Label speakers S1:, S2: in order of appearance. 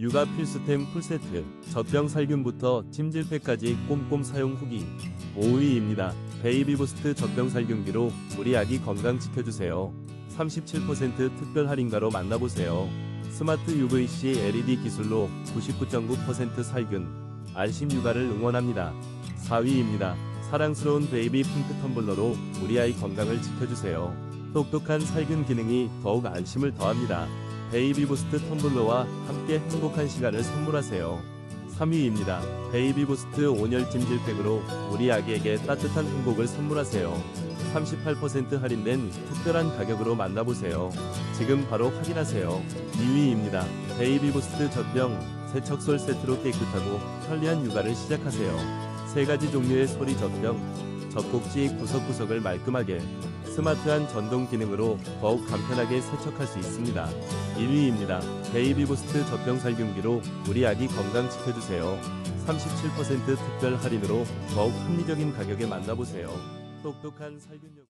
S1: 육아 필수템 풀세트, 젖병 살균부터 찜질팩까지 꼼꼼 사용 후기. 5위입니다. 베이비 부스트 젖병 살균기로 우리 아기 건강 지켜주세요. 37% 특별 할인가로 만나보세요. 스마트 UVC LED 기술로 99.9% 살균, 안심 육아를 응원합니다. 4위입니다. 사랑스러운 베이비 핑크 텀블러로 우리 아이 건강을 지켜주세요. 똑똑한 살균 기능이 더욱 안심을 더합니다. 베이비 부스트 텀블러와 함께 행복한 시간을 선물하세요. 3위입니다. 베이비 부스트 온열 찜질팩으로 우리 아기에게 따뜻한 행복을 선물하세요. 38% 할인된 특별한 가격으로 만나보세요. 지금 바로 확인하세요. 2위입니다. 베이비 부스트 젖병 세척솔 세트로 깨끗하고 편리한 육아를 시작하세요. 세 가지 종류의 소리 젖병, 젖꼭지 구석구석을 말끔하게 스마트한 전동 기능으로 더욱 간편하게 세척할 수 있습니다. 1위입니다. 베이비 부스트 젖병 살균기로 우리 아기 건강 지켜주세요. 37% 특별 할인으로 더욱 합리적인 가격에 만나보세요. 똑똑한 살균력